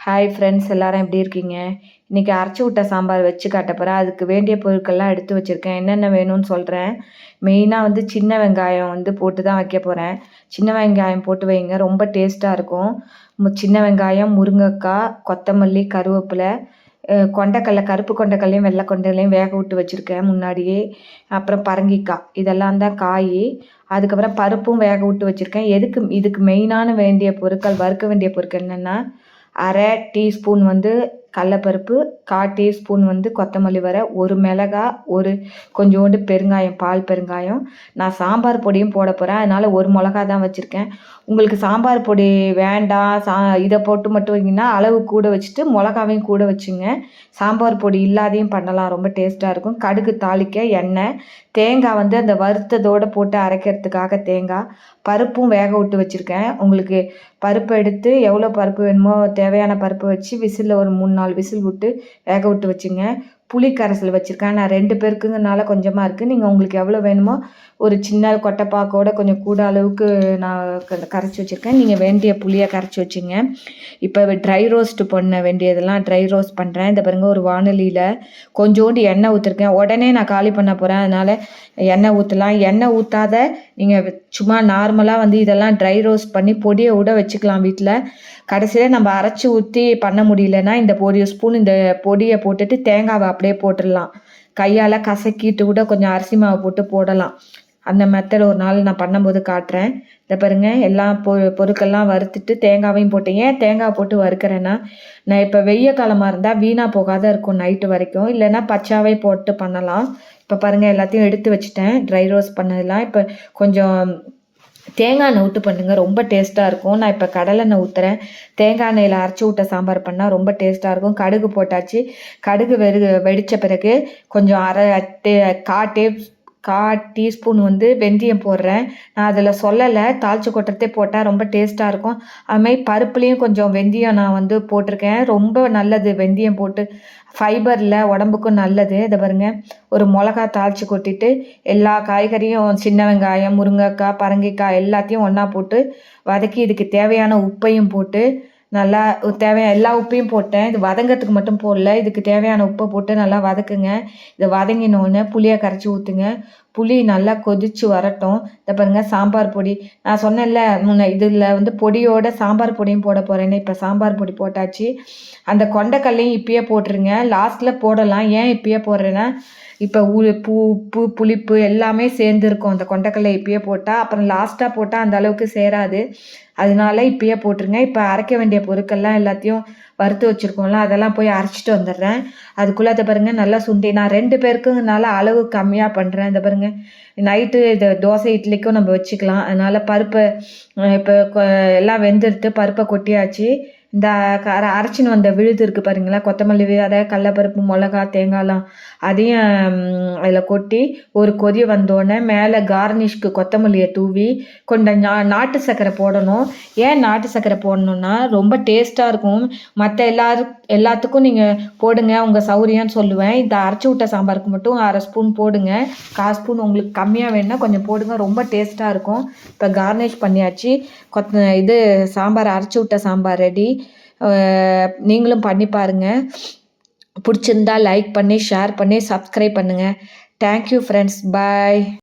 Hi friends எல்லாரும் எப்படி இருக்கீங்க? இன்றைக்கி அரைச்சி விட்ட சாம்பார் வச்சு காட்ட போகிறேன் அதுக்கு வேண்டிய பொருட்கள்லாம் எடுத்து வச்சுருக்கேன். என்னென்ன வேணும்னு சொல்கிறேன் மெயினாக வந்து சின்ன வெங்காயம் வந்து போட்டு தான் வைக்க போகிறேன் சின்ன வெங்காயம் போட்டு வைங்க. ரொம்ப டேஸ்ட்டாக இருக்கும். சின்ன வெங்காயம் முருங்கைக்காய் கொத்தமல்லி கருவேப்பிலை அஹ் கருப்பு கொண்டைக்கல்லையும் வெள்ளை கொண்டைக்கல்லையும் வேக விட்டு வச்சுருக்கேன் முன்னாடியே. அப்புறம் பரங்கிக்காய். இதெல்லாம் தான் காய். அதுக்கப்புறம் பருப்பும் வேக விட்டு வச்சுருக்கேன். எதுக்கு இதுக்கு மெயினான வேண்டிய பொருட்கள் வறுக்க வேண்டிய பொருட்கள் என்னென்னா அரை டீஸ்பூன் வந்து கடலப்பருப்பு கால் டீஸ்பூன் வந்து கொத்தமல்லி வர ஒரு மிளகா ஒரு கொஞ்சோண்டு பெருங்காயம் பால் பெருங்காயம். நான் சாம்பார் பொடியும் போட போகிறேன் அதனால் ஒரு மிளகா தான் வச்சுருக்கேன். உங்களுக்கு சாம்பார் பொடி வேண்டாம். சா இதை போட்டு மட்டும் வைங்கன்னா அளவு கூட வச்சுட்டு மிளகாவையும் கூட வச்சுங்க. சாம்பார் பொடி இல்லாதையும் பண்ணலாம். ரொம்ப டேஸ்ட்டாக இருக்கும். கடுகு தாளிக்க எண்ணெய் தேங்காய் வந்து அந்த வறுத்ததோடு போட்டு அரைக்கிறதுக்காக தேங்காய். பருப்பும் வேக விட்டு வச்சுருக்கேன். உங்களுக்கு பருப்பு எடுத்து எவ்வளோ பருப்பு வேணுமோ தேவையான பருப்பு வச்சு விசிலில் ஒரு மூணு நாலு விசில் விட்டு வேக விட்டு வச்சுங்க. புளி கரைசல் வச்சுருக்கேன். நான் ரெண்டு பேருக்குங்கனால கொஞ்சமாக இருக்குது நீங்கள் உங்களுக்கு எவ்வளோ வேணுமோ ஒரு சின்ன கொட்டைப்பாக்கோட கொஞ்சம் கூட அளவுக்கு நான் க- கரைச்சி வச்சுருக்கேன். நீங்கள் வேண்டிய புளியை கரைச்சி வச்சுங்க. இப்போ ட்ரை ரோஸ்ட் பண்ண வேண்டியதெல்லாம் ட்ரை ரோஸ்ட் பண்ணுறேன் இந்த பாருங்கள் ஒரு வானொலியில் கொஞ்சோண்டு எண்ணெய் ஊற்றிருக்கேன் உடனே நான் காலி பண்ண போகிறேன் அதனால் எண்ணெய் ஊற்றலாம் எண்ணெய் ஊற்றாத நீங்கள் சும்மா நார்மலாக வந்து இதெல்லாம் ட்ரை ரோஸ்ட் பண்ணி பொடியை விட வச்சுக்கலாம் வீட்டில் கடைசியில் நம்ம அரைச்சி ஊற்றி பண்ண முடியலன்னா இந்த ஒரு ஸ்பூன் இந்த பொடியை போட்டுட்டு தேங்காவை அப்படியே போட்டுடலாம். கையால் கசக்கிட்டு கூட கொஞ்சம் அரிசி மாவு போட்டு போடலாம். அந்த மெத்தட் ஒரு நாள் நான் பண்ணும்போது காட்டுறேன். இதை பாருங்க எல்லா பொ பொருட்கள்லாம் வறுத்துட்டு தேங்காவையும் போட்டு ஏன் தேங்காய் போட்டு வறுக்கிறேன்னா நான் இப்போ வெய்ய காலமாக இருந்தால் வீணாக போகாத இருக்கும் நைட்டு வரைக்கும். இல்லைன்னா பச்சாவே போட்டு பண்ணலாம். இப்போ பாருங்கள் எல்லாத்தையும் எடுத்து வச்சுட்டேன். ட்ரை ரோஸ் பண்ணதெல்லாம் இப்போ கொஞ்சம் தேங்காய் எண்ணெய் ஊற்று பண்ணுங்க ரொம்ப டேஸ்ட்டாக இருக்கும். நான் இப்போ கடலெண்ணெய் ஊற்றுறேன் தேங்காய் எண்ணெயில் அரைச்சி விட்ட சாம்பார் பண்ணால் ரொம்ப டேஸ்ட்டாக இருக்கும். கடுகு போட்டாச்சு. கடுகு வெறு வெடித்த பிறகு கொஞ்சம் அரை டே கா டேப் கா டீஸ்பூன் வந்து வெந்தயம் போடுறேன். நான் அதில் சொல்லலை தாளித்து கொட்டுறதே போட்டால் ரொம்ப டேஸ்ட்டாக இருக்கும். அதுமாதிரி பருப்புலேயும் கொஞ்சம் வெந்தயம் நான் வந்து போட்டிருக்கேன். ரொம்ப நல்லது வெந்தயம் போட்டு. ஃபைபரில் உடம்புக்கும் நல்லது. இதை பாருங்க. ஒரு மிளகா தாளித்து கொட்டிட்டு எல்லா காய்கறியும் சின்ன வெங்காயம் முருங்கைக்காய் பரங்கிக்காய் எல்லாத்தையும் ஒன்றா போட்டு வதக்கி இதுக்கு தேவையான உப்பையும் போட்டு நல்லா தேவையான எல்லா உப்பையும் போட்டேன். இது வதங்கிறதுக்கு மட்டும் போடல. இதுக்கு தேவையான உப்பை போட்டு நல்லா வதக்குங்க. இதை வதங்கினோடனே புளியை கரைச்சி ஊற்றுங்க புளி நல்லா கொதிச்சு வரட்டும். இதை பாருங்க சாம்பார் பொடி. நான் சொன்னேன்ல முன்ன இதில் வந்து பொடியோட சாம்பார் பொடியும் போட போகிறேன்னு இப்போ சாம்பார் பொடி போட்டாச்சு. அந்த கொண்டைக்கல்லையும் இப்பயே போட்டுருங்க. லாஸ்ட்டில் போடலாம். ஏன் இப்பயே போடுறேன்னா இப்போ உப்பு உப்பு புளிப்பு எல்லாமே சேர்ந்துருக்கும். அந்த கொண்டக்கடலை இப்பயே போட்டால் அப்புறம் லாஸ்ட்டாக போட்டால் அந்த அளவுக்கு சேராது. அதனால இப்பயே போட்டுருங்க. இப்போ அரைக்க வேண்டிய பொருட்கள்லாம் எல்லாத்தையும் வறுத்து வச்சுருக்கோம்ல அதெல்லாம் போய் அரைச்சிட்டு வந்துடுறேன். அதுக்குள்ளே அதை பாருங்கள் நல்லா சுண்டி நான் ரெண்டு பேருக்குங்கனால அளவு கம்மியாக பண்ணுறேன் இந்த பாருங்க நைட்டு இதை தோசை இட்லிக்கும் நம்ம வச்சுக்கலாம். அதனால் பருப்பை இப்போ எல்லாம் வெந்துடுத்து பருப்பை கொட்டியாச்சு. இந்த க- அரைச்சின்னு வந்த விழுது இருக்குது பாருங்களா கொத்தமல்லி விதை கடலப்பருப்பு மிளகா தேங்காய்லாம் அதையும் அதில் கொட்டி ஒரு கொதி வந்தோடனே மேலே கார்னிஷ்க்கு கொத்தமல்லியை தூவி கொஞ்சம் நா நாட்டு சர்க்கரை போடணும். ஏன் நாட்டு சர்க்கரை போடணுன்னா ரொம்ப டேஸ்ட்டாக இருக்கும். மற்ற எல்லாரும் எல்லாத்துக்கும் நீங்கள் போடுங்க உங்கள் சௌரியம்னு சொல்லுவேன். இந்த அரைச்சி விட்ட சாம்பாருக்கு மட்டும் அரை ஸ்பூன் போடுங்க. கால் ஸ்பூன் உங்களுக்கு கம்மியாக வேணும்னா கொஞ்சம் போடுங்க ரொம்ப டேஸ்ட்டாக இருக்கும். இப்போ கார்னிஷ் பண்ணியாச்சு. கொத்த இது சாம்பார் அரைச்சி விட்ட சாம்பார் ரெடி நீங்களும் பண்ணி பாருங்கள் பிடிச்சிருந்தா லைக் பண்ணி ஷேர் பண்ணி சப்ஸ்கிரைப் பண்ணுங்கள் தேங்க்யூ ஃப்ரெண்ட்ஸ் பாய்